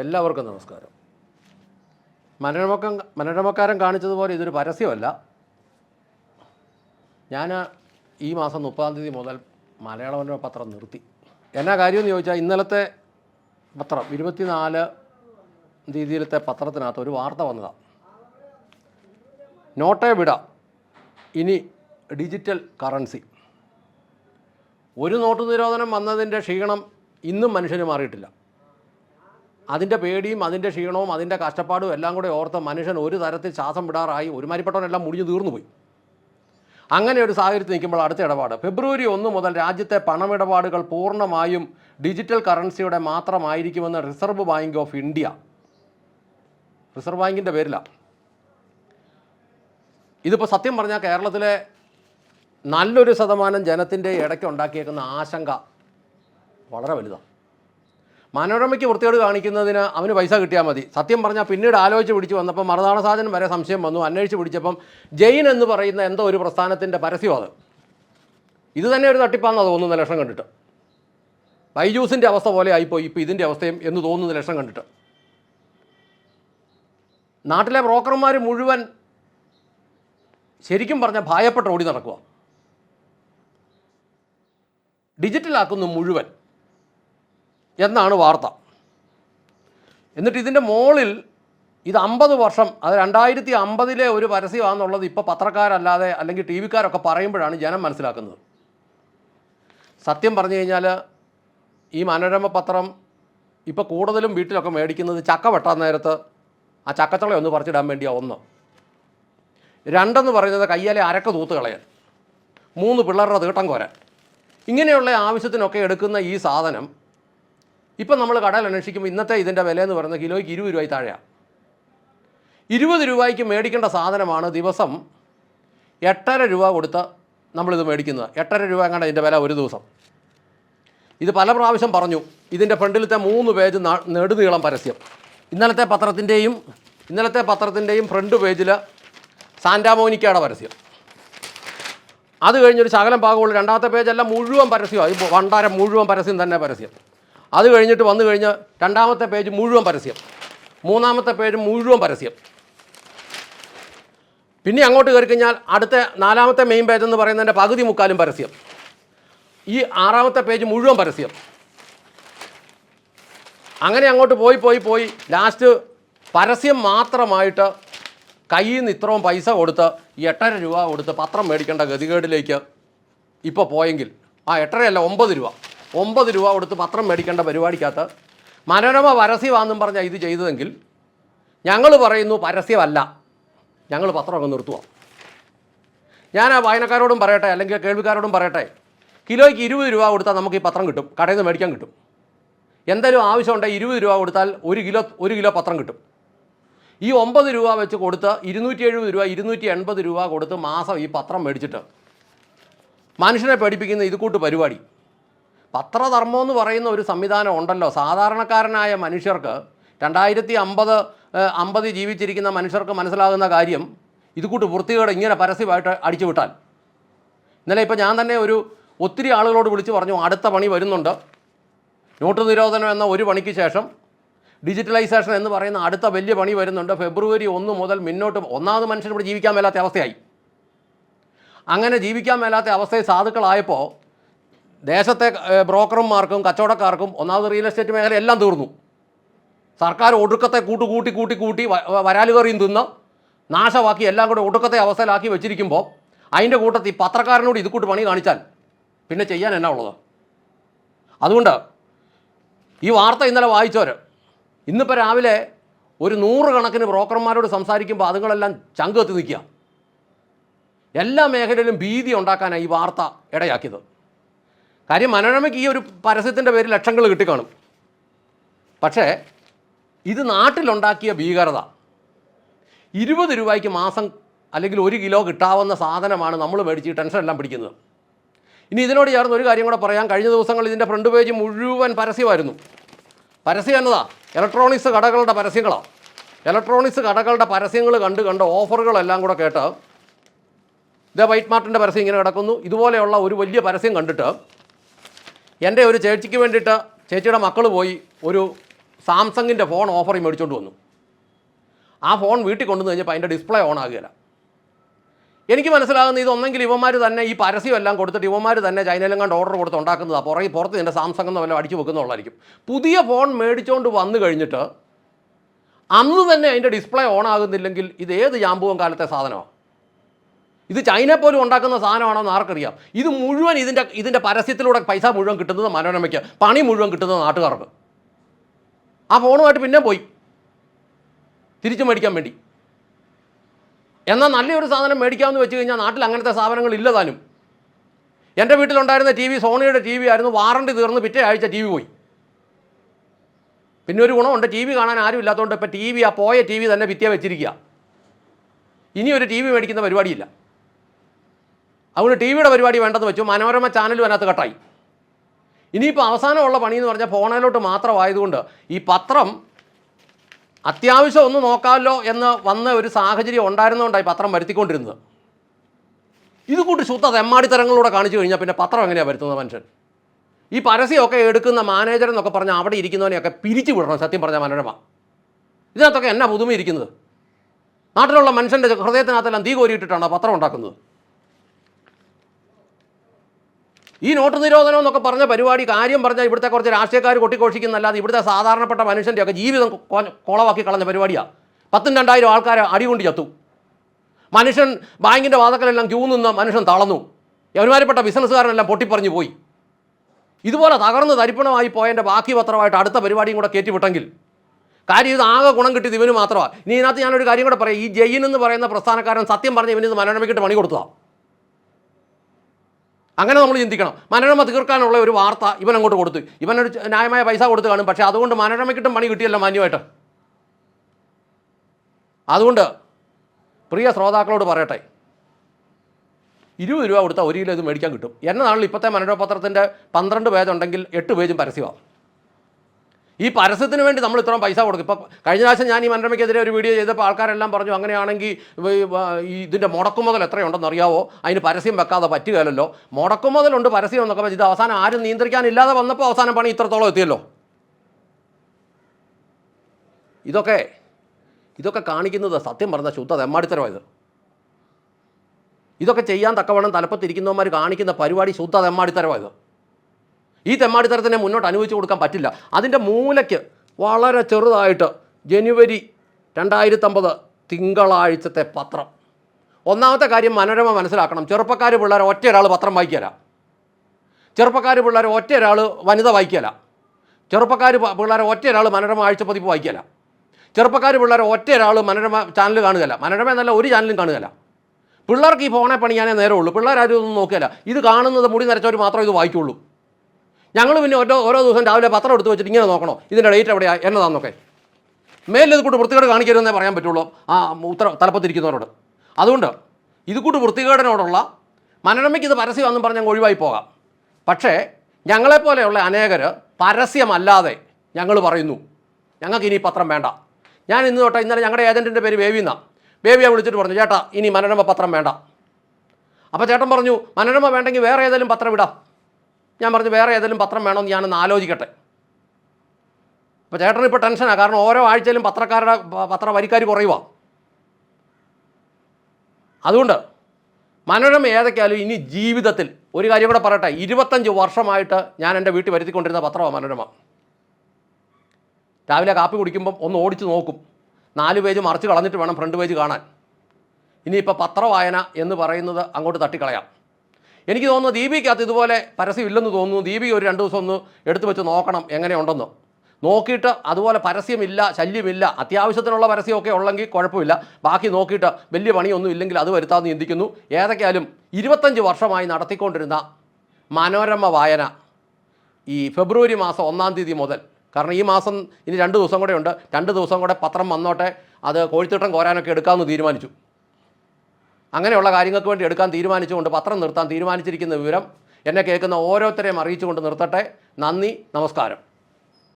എല്ലാവർക്കും നമസ്കാരം. മനോരമക്കം മനോരമക്കാരൻ കാണിച്ചതുപോലെ ഇതൊരു പരസ്യമല്ല. ഞാൻ ഈ മാസം മുപ്പതാം തീയതി മുതൽ മലയാള മനോരമ പത്രം നിർത്തി. എന്നാ കാര്യമെന്ന് ചോദിച്ചാൽ ഇന്നലത്തെ പത്രം ഇരുപത്തിനാല് തീയതിയിലത്തെ പത്രത്തിനകത്ത് ഒരു വാർത്ത വന്നതാണ് നോട്ടെ വിട. ഇനി ഡിജിറ്റൽ കറൻസി. ഒരു നോട്ട് നിരോധനം വന്നതിന്റെ ക്ഷീണം ഇന്നും മനുഷ്യന് മാറിയിട്ടില്ല. അതിന്റെ പേടിയും അതിന്റെ ക്ഷീണവും അതിന്റെ കഷ്ടപ്പാടും എല്ലാം കൂടെ ഓർത്ത് മനുഷ്യൻ ഒരു തരത്തിൽ ശ്വാസം വിടാറായി ഒരുമാരിപ്പെട്ടവനെല്ലാം മുടിഞ്ഞു തീർന്നു പോയി അങ്ങനെ ഒരു സാഹചര്യത്തിൽ നിൽക്കുമ്പോൾ അടുത്ത ഇടപാട്. ഫെബ്രുവരി ഒന്ന് മുതൽ രാജ്യത്തെ പണമിടപാടുകൾ പൂർണമായും ഡിജിറ്റൽ കറൻസിയുടെ മാത്രമായിരിക്കുമെന്ന് റിസർവ് ബാങ്ക് ഓഫ് ഇന്ത്യ. റിസർവ് ബാങ്കിന്റെ പേരിലാണ് ഇതിപ്പോൾ സത്യം പറഞ്ഞാൽ കേരളത്തിലെ നല്ലൊരു ശതമാനം ജനത്തിന്റെ ഇടയ്ക്ക് ഉണ്ടാക്കിയേക്കുന്ന ആശങ്ക വളരെ വലുതാണ്. മനോരമയ്ക്ക് വൃത്തികേട് കാണിക്കുന്നതിന് അവന് പൈസ കിട്ടിയാൽ മതി. സത്യം പറഞ്ഞാൽ പിന്നീട് ആലോചിച്ച് പിടിച്ച് വന്നപ്പോൾ മറുനാട സാധനം വരെ സംശയം വന്നു. അന്വേഷിച്ച് പിടിച്ചപ്പം ജെയിൻ എന്ന് പറയുന്ന എന്തോ ഒരു പ്രസ്ഥാനത്തിന്റെ പരസ്യം അത്. ഇത് തന്നെ ഒരു തട്ടിപ്പാണെന്ന് തോന്നുന്ന ലക്ഷം കണ്ടിട്ട്. ബൈജൂസിന്റെ അവസ്ഥ പോലെ ആയിപ്പോയി. ഇപ്പോൾ ഇതിന്റെ അവസ്ഥയും എന്ന് തോന്നുന്ന ലക്ഷം കണ്ടിട്ട്. നാട്ടിലെ ബ്രോക്കർമാർ മുഴുവൻ ശരിക്കും പറഞ്ഞാൽ ഭയപ്പെട്ട് ഓടി നടക്കുക ഡിജിറ്റലാക്കുന്നു മുഴുവൻ. എന്നാണ് വാർത്ത. എന്നിട്ട് ഇതിന്റെ മോളിൽ ഇത് അമ്പത് വർഷം അത് രണ്ടായിരത്തി അമ്പതിലെ ഒരു പരസ്യമാണെന്നുള്ളത് ഇപ്പോൾ പത്രക്കാരല്ലാതെ അല്ലെങ്കിൽ ടി വിക്കാരൊക്കെ പറയുമ്പോഴാണ് ജനം മനസ്സിലാക്കുന്നത്. സത്യം പറഞ്ഞു കഴിഞ്ഞാൽ ഈ മനോരമ പത്രം ഇപ്പോൾ കൂടുതലും വീട്ടിലൊക്കെ മേടിക്കുന്നത് ചക്ക വെട്ടാൻ നേരത്ത് ആ ചക്കച്ചള ഒന്ന് പറിച്ചിടാൻ വേണ്ടിയാണ് ഒന്ന്. രണ്ടെന്ന് പറയുന്നത് കയ്യാലെ അരക്ക തൂത്ത് കളയാൻ. മൂന്ന് പിള്ളേരുടെ തീട്ടം കോരാൻ. ഇങ്ങനെയുള്ള ആവശ്യത്തിനൊക്കെ എടുക്കുന്ന ഈ സാധനം ഇപ്പം നമ്മൾ കടയിൽ അന്വേഷിക്കുമ്പോൾ ഇന്നത്തെ ഇതിന്റെ വില എന്ന് പറയുന്നത് കിലോയ്ക്ക് ഇരുപത് രൂപയിൽ താഴെയാണ് ഇരുപത് രൂപയ്ക്ക് മേടിക്കേണ്ട സാധനമാണ് ദിവസം എട്ടര രൂപ കൊടുത്ത് നമ്മളിത് മേടിക്കുന്നത്. എട്ടര രൂപ എങ്ങാണ്ട് ഇതിന്റെ വില ഒരു ദിവസം. ഇത് പല പ്രാവശ്യം പറഞ്ഞു. ഇതിന്റെ ഫ്രണ്ടിലത്തെ മൂന്ന് പേജ് നെടുനീളം പരസ്യം. ഇന്നലത്തെ പത്രത്തിന്റെയും ഇന്നലത്തെ പത്രത്തിന്റെയും ഫ്രണ്ട് പേജിൽ സാന്റാമോനിക്കയുടെ പരസ്യം. അത് കഴിഞ്ഞൊരു ശകലം ഭാഗമുള്ള രണ്ടാമത്തെ പേജെല്ലാം മുഴുവൻ പരസ്യമാണ് ഈ വണ്ടാരം മുഴുവൻ പരസ്യം തന്നെ പരസ്യം. അത് കഴിഞ്ഞിട്ട് വന്നു കഴിഞ്ഞ് രണ്ടാമത്തെ പേജ് മുഴുവൻ പരസ്യം. മൂന്നാമത്തെ പേജ് മുഴുവൻ പരസ്യം. പിന്നെ അങ്ങോട്ട് കയറി കഴിഞ്ഞാൽ അടുത്ത നാലാമത്തെ മെയിൻ പേജ് എന്ന് പറയുന്നതിന്റെ പകുതി മുക്കാലും പരസ്യം. ഈ ആറാമത്തെ പേജ് മുഴുവൻ പരസ്യം. അങ്ങനെ അങ്ങോട്ട് പോയി പോയി പോയി ലാസ്റ്റ് പരസ്യം മാത്രമായിട്ട് കയ്യിൽ നിന്ന് ഇത്രയും പൈസ കൊടുത്ത് എട്ടര രൂപ കൊടുത്ത് പത്രം മേടിക്കേണ്ട ഗതികേടിലേക്ക് ഇപ്പോൾ പോയെങ്കിൽ. ആ എട്ടരയല്ല ഒമ്പത് രൂപ. ഒമ്പത് രൂപ കൊടുത്ത് പത്രം മേടിക്കേണ്ട പരിപാടിക്കകത്ത് മനോരമ പരസ്യമാണെന്നും പറഞ്ഞാൽ ഇത് ചെയ്തതെങ്കിൽ ഞങ്ങൾ പറയുന്നു പരസ്യമല്ല. ഞങ്ങൾ പത്രം അങ്ങ് നിർത്തുക ഞാൻ ആ വായനക്കാരോടും പറയട്ടെ അല്ലെങ്കിൽ കേൾവിക്കാരോടും പറയട്ടെ. കിലോയ്ക്ക് ഇരുപത് രൂപ കൊടുത്താൽ നമുക്ക് ഈ പത്രം കിട്ടും. കടയിൽ നിന്ന് മേടിക്കാൻ കിട്ടും. എന്തെങ്കിലും ആവശ്യമുണ്ടെങ്കിൽ ഇരുപത് രൂപ കൊടുത്താൽ ഒരു കിലോ ഒരു കിലോ പത്രം കിട്ടും. ഈ ഒമ്പത് രൂപ വെച്ച് കൊടുത്ത് ഇരുന്നൂറ്റി എഴുപത് രൂപ ഇരുന്നൂറ്റി എൺപത് രൂപ കൊടുത്ത് മാസം ഈ പത്രം മേടിച്ചിട്ട് മനുഷ്യനെ പേടിപ്പിക്കുന്ന ഇതുകൂട്ട് പരിപാടി. പത്രധർമ്മം എന്ന് പറയുന്ന ഒരു സംവിധാനം ഉണ്ടല്ലോ. സാധാരണക്കാരനായ മനുഷ്യർക്ക് രണ്ടായിരത്തി അമ്പത് അമ്പത് ജീവിച്ചിരിക്കുന്ന മനുഷ്യർക്ക് മനസ്സിലാകുന്ന കാര്യം ഇതുകൂട്ട് വൃത്തികേട് ഇങ്ങനെ പരസ്യമായിട്ട് അടിച്ചു വിട്ടാൽ. ഇന്നലെ ഇപ്പോൾ ഞാൻ തന്നെ ഒരു ഒത്തിരി ആളുകളോട് വിളിച്ചു പറഞ്ഞു അടുത്ത പണി വരുന്നുണ്ട്. നോട്ട് നിരോധനം എന്ന ഒരു പണിക്ക് ശേഷം ഡിജിറ്റലൈസേഷൻ എന്ന് പറയുന്ന അടുത്ത വലിയ പണി വരുന്നുണ്ട്. ഫെബ്രുവരി ഒന്ന് മുതൽ മുന്നോട്ട് ഒന്നാമത് മനുഷ്യൻ ഇവിടെ ജീവിക്കാൻ മേലാത്ത അവസ്ഥയായി. അങ്ങനെ ജീവിക്കാൻ മേലാത്ത അവസ്ഥയിൽ സാധുക്കളായപ്പോൾ ദേശത്തെ ബ്രോക്കർമാർക്കും കച്ചവടക്കാർക്കും ഒന്നാമത് റിയൽ എസ്റ്റേറ്റ് മേഖല എല്ലാം തീർന്നു. സർക്കാർ ഒടുക്കത്തെ കൂട്ട് കൂട്ടി കൂട്ടി കൂട്ടി വരാലുകറിയും തിന്ന് നാശമാക്കി എല്ലാം കൂടെ ഒടുക്കത്തെ അവസ്ഥയിലാക്കി വെച്ചിരിക്കുമ്പോൾ അതിന്റെ കൂട്ടത്തിൽ പത്രക്കാരനോട് ഇത് കൂട്ട് പണി കാണിച്ചാൽ പിന്നെ ചെയ്യാൻ എന്നാ ഉള്ളത്? അതുകൊണ്ട് ഈ വാർത്ത ഇന്നലെ വായിച്ചവർ ഇന്നിപ്പോൾ രാവിലെ ഒരു നൂറുകണക്കിന് ബ്രോക്കർമാരോട് സംസാരിക്കുമ്പോൾ അതുങ്ങളെല്ലാം ചങ്കെത്തി നിൽക്കുക. എല്ലാ മേഖലയിലും ഭീതി ഉണ്ടാക്കാനാണ് ഈ വാർത്ത ഇടയാക്കിയത്. കാര്യം മനോരമയ്ക്ക് ഈ ഒരു പരസ്യത്തിന്റെ പേര് ലക്ഷങ്ങൾ കിട്ടിക്കാണും. പക്ഷേ ഇത് നാട്ടിലുണ്ടാക്കിയ ഭീകരത. ഇരുപത് രൂപയ്ക്ക് മാസം അല്ലെങ്കിൽ ഒരു കിലോ കിട്ടാവുന്ന സാധനമാണ് നമ്മൾ മേടിച്ച് ടെൻഷൻ എല്ലാം പിടിക്കുന്നത്. ഇനി ഇതിനോട് ചേർന്ന് ഒരു കാര്യം കൂടെ പറയാം. കഴിഞ്ഞ ദിവസങ്ങൾ ഇതിന്റെ ഫ്രണ്ട് പേജ് മുഴുവൻ പരസ്യമായിരുന്നു. പരസ്യം എന്നതാ? ഇലക്ട്രോണിക്സ് കടകളുടെ പരസ്യങ്ങളാണ് ഇലക്ട്രോണിക്സ് കടകളുടെ പരസ്യങ്ങൾ കണ്ട് കണ്ട് ഓഫറുകളെല്ലാം കൂടെ കേട്ട് ഇതേ വൈറ്റ് മാർട്ടിന്റെ പരസ്യം ഇങ്ങനെ കിടക്കുന്നു. ഇതുപോലെയുള്ള ഒരു വലിയ പരസ്യം കണ്ടിട്ട് എന്റെ ഒരു ചേച്ചിക്ക് വേണ്ടിയിട്ട് ചേച്ചിയുടെ മക്കൾ പോയി ഒരു സാംസങ്ങിന്റെ ഫോൺ ഓഫർ മേടിച്ചുകൊണ്ട് വന്നു. ആ ഫോൺ വീട്ടിൽ കൊണ്ടുവന്ന് കഴിഞ്ഞപ്പോൾ അതിന്റെ ഡിസ്പ്ലേ ഓൺ ആകുകയില്ല. എനിക്ക് മനസ്സിലാകുന്ന ഇതൊന്നെങ്കിൽ ഇവന്മാർ തന്നെ ഈ പരസ്യം എല്ലാം കൊടുത്തിട്ട് ഇവന്മാർ തന്നെ ചൈനയിലും കണ്ട് ഓർഡർ കൊടുത്ത് ഉണ്ടാക്കുന്നതാണ് പുറകെ പുറത്ത് ഇതിന്റെ സാംസങ് എന്ന് വല്ല അടിച്ചു വെക്കുന്നുള്ളതായിരിക്കും പുതിയ ഫോൺ മേടിച്ചുകൊണ്ട് വന്നു കഴിഞ്ഞിട്ട് അന്ന് തന്നെ അതിന്റെ ഡിസ്പ്ലേ ഓൺ ആകുന്നില്ലെങ്കിൽ ഇത് ഏത് ജാമ്പുവൻ കാലത്തെ സാധനമാണ് ഇത് ചൈന പോലും ഉണ്ടാക്കുന്ന സാധനമാണോ എന്ന് ആർക്കറിയാം. ഇത് മുഴുവൻ ഇതിന്റെ ഇതിന്റെ പരസ്യത്തിലൂടെ പൈസ മുഴുവൻ കിട്ടുന്നത് മനോരമയ്ക്ക് പണി മുഴുവൻ കിട്ടുന്നത് നാട്ടുകാർക്ക്. ആ ഫോണുമായിട്ട് പിന്നെ പോയി. തിരിച്ചു മേടിക്കാൻ വേണ്ടി. എന്നാൽ നല്ലൊരു സാധനം മേടിക്കാമെന്ന് വെച്ച് കഴിഞ്ഞാൽ നാട്ടിൽ അങ്ങനത്തെ സാധനങ്ങൾ ഇല്ല താനും. എന്റെ വീട്ടിലുണ്ടായിരുന്ന ടി വി സോണിയുടെ ടി വി ആയിരുന്നു വാറണ്ടി തീർന്ന് പിറ്റേ ആഴ്ച ടി വി പോയി. പിന്നെ ഒരു ഗുണമുണ്ട് ടി വി കാണാൻ ആരും ഇല്ലാത്തതുകൊണ്ട് ഇപ്പോൾ ടി വി ആ പോയ ടി വി തന്നെ ഭിത്തിയെ വെച്ചിരിക്കുക. ഇനി ഒരു ടി വി മേടിക്കുന്ന പരിപാടിയില്ല. അതുകൊണ്ട് ടി വിയുടെ പരിപാടി വേണ്ടെന്ന് വെച്ചു. മനോരമ ചാനലും അതിനകത്ത് കട്ടായി ഇനിയിപ്പോൾ അവസാനമുള്ള പണി എന്ന് പറഞ്ഞാൽ ഫോണിലോട്ട് മാത്രമായതുകൊണ്ട് ഈ പത്രം അത്യാവശ്യം ഒന്ന് നോക്കാമല്ലോ എന്ന് വന്ന ഒരു സാഹചര്യം ഉണ്ടായിരുന്നുകൊണ്ടായി പത്രം വരുത്തിക്കൊണ്ടിരുന്നത്. ഇത് കൂട്ട് ശുദ്ധ തെമ്മാടിത്തരങ്ങളിലൂടെ കാണിച്ചു കഴിഞ്ഞാൽ പിന്നെ പത്രം എങ്ങനെയാണ് വരുത്തുന്നത് മനുഷ്യൻ? ഈ പരസ്യമൊക്കെ എടുക്കുന്ന മാനേജർ എന്നൊക്കെ പറഞ്ഞാൽ അവിടെ ഇരിക്കുന്നവനെയൊക്കെ പിരിച്ചു വിടണം സത്യം പറഞ്ഞാൽ മനോരമ. ഇതിനകത്തൊക്കെ എന്നാ പുതുമ ഇരിക്കുന്നത്? നാട്ടിലുള്ള മനുഷ്യന്റെ ഹൃദയത്തിനകത്തെല്ലാം തീ കോരിയിട്ടിട്ടാണ് പത്രം ഉണ്ടാക്കുന്നത്. ഈ നോട്ട് നിരോധനം എന്നൊക്കെ പറഞ്ഞ പരിപാടി കാര്യം പറഞ്ഞാൽ ഇവിടുത്തെ കുറച്ച് രാഷ്ട്രീയക്കാർ കൊട്ടിഘോഷിക്കുന്നല്ലാതെ ഇവിടുത്തെ സാധാരണപ്പെട്ട മനുഷ്യന്റെയൊക്കെ ജീവിതം കുളവാക്കി കളഞ്ഞ പരിപാടിയാണ് പത്തും രണ്ടായിരം ആൾക്കാരെ അടികൊണ്ട് ചത്തു. മനുഷ്യൻ ബാങ്കിന്റെ വാതക്കലെല്ലാം ക്യൂ നിന്ന് മനുഷ്യൻ തളർന്നു ഒരുമാതിരിപ്പെട്ട ബിസിനസ്സുകാരനെല്ലാം പൊട്ടിപ്പറഞ്ഞു പോയി. ഇതുപോലെ തകർന്ന് തരിപ്പണമായി പോയതിന്റെ ബാക്കി പത്രമായിട്ട് അടുത്ത പരിപാടിയും കൂടെ കയറ്റിവിട്ടെങ്കിൽ കാര്യം ഇത് ആകെ ഗുണം കിട്ടിയത് ഇവന് മാത്രമാണ് ഇനി ഇതിനകത്ത് ഞാനൊരു കാര്യം കൂടെ പറയാം. ഈ ജയിൻ എന്ന് പറയുന്ന പ്രസ്ഥാനക്കാരൻ സത്യം പറഞ്ഞ് ഇവനിത് മനോരമയ്ക്കിട്ട് പണി കൊടുത്തതാണ് അങ്ങനെ നമ്മൾ ചിന്തിക്കണം. മനോരമ തീർക്കാനുള്ള ഒരു വാർത്ത ഇവൻ അങ്ങോട്ട് കൊടുത്തു. ഇവനൊരു ന്യായമായ പൈസ കൊടുത്തു കാണും. പക്ഷേ അതുകൊണ്ട് മനോരമയ്ക്കിട്ടും പണി കിട്ടിയല്ലോ മാന്യമായിട്ട്. അതുകൊണ്ട് പ്രിയ ശ്രോതാക്കളോട് പറയട്ടെ. ഇരുപത് രൂപ കൊടുത്താൽ ഒരു കിലോ ഇത് മേടിക്കാൻ കിട്ടും. എന്നതാണല്ലോ ഇപ്പോഴത്തെ മനോരമ പത്രത്തിന്റെ പന്ത്രണ്ട് പേജുണ്ടെങ്കിൽ എട്ട് പേജും പരസ്യമാണ് ഈ പരസ്യത്തിന് വേണ്ടി നമ്മൾ ഇത്രയും പൈസ കൊടുക്കും. ഇപ്പം കഴിഞ്ഞ പ്രാവശ്യം ഞാൻ ഈ മനോരമയ്ക്കെതിരെ ഒരു വീഡിയോ ചെയ്തപ്പോൾ ആൾക്കാരെല്ലാം പറഞ്ഞു അങ്ങനെയാണെങ്കിൽ ഇതിന്റെ മുടക്കുമുതൽ എത്രയുണ്ടെന്ന് അറിയാവോ? അതിന് പരസ്യം വെക്കാതെ പറ്റുകയല്ലോ മുടക്കുമുതലുണ്ട് പരസ്യം എന്നൊക്കെ ഇത് അവസാനം ആരും നിയന്ത്രിക്കാനില്ലാതെ വന്നപ്പോൾ അവസാനം പണി ഇത്രത്തോളം എത്തിയല്ലോ. ഇതൊക്കെ ഇതൊക്കെ കാണിക്കുന്നത് സത്യം പറഞ്ഞ ശുദ്ധ തെമ്മാടിത്തരമായത്. ഇതൊക്കെ ചെയ്യാൻ തക്കവണ്ണം തലപ്പത്തിരിക്കുന്നവന്മാർ കാണിക്കുന്ന പരിപാടി ശുദ്ധ തെമ്മാടിത്തരമായത്. ഈ തെമ്മാടിത്തരത്തിനെ മുന്നോട്ട് അനുവദിച്ചു കൊടുക്കാൻ പറ്റില്ല. അതിന്റെ മൂലയ്ക്ക് വളരെ ചെറുതായിട്ട് ജനുവരി രണ്ടായിരത്തമ്പത് തിങ്കളാഴ്ചത്തെ പത്രം. ഒന്നാമത്തെ കാര്യം മനോരമ മനസ്സിലാക്കണം. ചെറുപ്പക്കാർ പിള്ളേർ ഒറ്റ ഒരാൾ പത്രം വായിക്കല ചെറുപ്പക്കാർ പിള്ളേർ ഒറ്റ ഒരാൾ വനിത വായിക്കല ചെറുപ്പക്കാർ പിള്ളേർ ഒറ്റ ഒരാൾ മനോരമ ആഴ്ചപ്പതിപ്പ് വായിക്കല ചെറുപ്പക്കാർ പിള്ളേർ ഒറ്റ ഒരാൾ മനോരമ ചാനൽ കാണുകയല്ല മനോരമ എന്നല്ല ഒരു ചാനലും കാണുകയല്ല പിള്ളേർക്ക് ഈ ഫോണെ പണിയാനേ നേരമുള്ളൂ. പിള്ളേരാരും ഇതൊന്നും നോക്കിയല്ല ഇത് കാണുന്നത് മുടി നരച്ചവർ മാത്രമേ ഇത് വായിക്കുള്ളൂ. ഞങ്ങൾ പിന്നെ ഓരോ ഓരോ ദിവസം രാവിലെ പത്രം എടുത്ത് വെച്ചിട്ട് ഇങ്ങനെ നോക്കണോ? ഇതിന്റെ ഡേറ്റ് എവിടെയാ? എന്നതാന്നൊക്കെ. മേലിൽ ഇത് കൂട്ട് വൃത്തികേട് കാണിക്കരുതെന്നേ പറയാൻ പറ്റുള്ളൂ. ആ ഉത്തര തലപ്പത്തിരിക്കുന്നവരോട്. അതുകൊണ്ട് ഇത് കൂട്ട് വൃത്തികേടിനോടുള്ള മനോരമയ്ക്ക് ഇത് പരസ്യമാണെന്നും പറഞ്ഞ് ഞങ്ങൾ ഒഴിവായി പോകാം. പക്ഷേ ഞങ്ങളെപ്പോലെയുള്ള അനേകർ പരസ്യമല്ലാതെ ഞങ്ങൾ പറയുന്നു ഞങ്ങൾക്ക് ഇനി പത്രം വേണ്ട. ഞാൻ ഇന്ന് തൊട്ട് ഇന്നലെ ഞങ്ങളുടെ ഏജന്റിന്റെ പേര് ബേബി എന്നാ ബേബിയെ വിളിച്ചിട്ട് പറഞ്ഞു ചേട്ടാ ഇനി മനോരമ പത്രം വേണ്ട. അപ്പോൾ ചേട്ടൻ പറഞ്ഞു മനോരമ വേണ്ടെങ്കിൽ വേറെ ഏതെങ്കിലും പത്രം വിടാം ഞാൻ പറഞ്ഞു വേറെ ഏതെങ്കിലും പത്രം വേണമെന്ന് ഞാനൊന്ന് ആലോചിക്കട്ടെ. അപ്പോൾ ചേട്ടൻ ഇപ്പോൾ ടെൻഷനാണ് കാരണം ഓരോ ആഴ്ചയിലും പത്രക്കാരുടെ പത്ര വരിക്കാർ കുറയുക അതുകൊണ്ട് മനോരമ ഏതൊക്കെയാലും ഇനി ജീവിതത്തിൽ ഒരു കാര്യം കൂടെ പറയട്ടെ. ഇരുപത്തഞ്ച് വർഷമായിട്ട് ഞാൻ എന്റെ വീട്ടിൽ വരുത്തിക്കൊണ്ടിരുന്ന പത്രമാണ് മനോരമ. രാവിലെ കാപ്പി കുടിക്കുമ്പം ഒന്ന് ഓടിച്ച് നോക്കും. നാല് പേജ് മറിച്ച് കളഞ്ഞിട്ട് വേണം ഫ്രണ്ട് പേജ് കാണാൻ. ഇനിയിപ്പോൾ പത്രവായന എന്ന് പറയുന്നത് അങ്ങോട്ട് തട്ടിക്കളയാം. എനിക്ക് തോന്നുന്നു ദീപിക്കകത്ത് ഇതുപോലെ പരസ്യം ഇല്ലെന്ന് തോന്നുന്നു. ദീപിക ഒരു രണ്ട് ദിവസം ഒന്ന് എടുത്തു വെച്ച് നോക്കണം എങ്ങനെയുണ്ടെന്ന്. നോക്കിയിട്ട് അതുപോലെ പരസ്യമില്ല ശല്യമില്ല അത്യാവശ്യത്തിനുള്ള പരസ്യമൊക്കെ ഉള്ളെങ്കിൽ കുഴപ്പമില്ല. ബാക്കി നോക്കിയിട്ട് വലിയ പണിയൊന്നും ഇല്ലെങ്കിൽ അത് വരുത്താമെന്ന് ചിന്തിക്കുന്നു. ഏതൊക്കെയാലും ഇരുപത്തഞ്ച് വർഷമായി നടത്തിക്കൊണ്ടിരുന്ന മനോരമ വായന ഈ ഫെബ്രുവരി മാസം ഒന്നാം തീയതി മുതൽ. കാരണം ഈ മാസം ഇനി രണ്ട് ദിവസം കൂടെ ഉണ്ട്. രണ്ട് ദിവസം കൂടെ പത്രം വന്നോട്ടെ. അത് കോഴിത്തിട്ടം കോരാനൊക്കെ എടുക്കാമെന്ന് തീരുമാനിച്ചു. അങ്ങനെയുള്ള കാര്യങ്ങൾക്ക് വേണ്ടി എടുക്കാൻ തീരുമാനിച്ചുകൊണ്ട് പത്രം നിർത്താൻ തീരുമാനിച്ചിരിക്കുന്ന വിവരം എന്നെ കേൾക്കുന്ന ഓരോരുത്തരെയും അറിയിച്ചുകൊണ്ട് നിർത്തട്ടെ. നന്ദി നമസ്കാരം.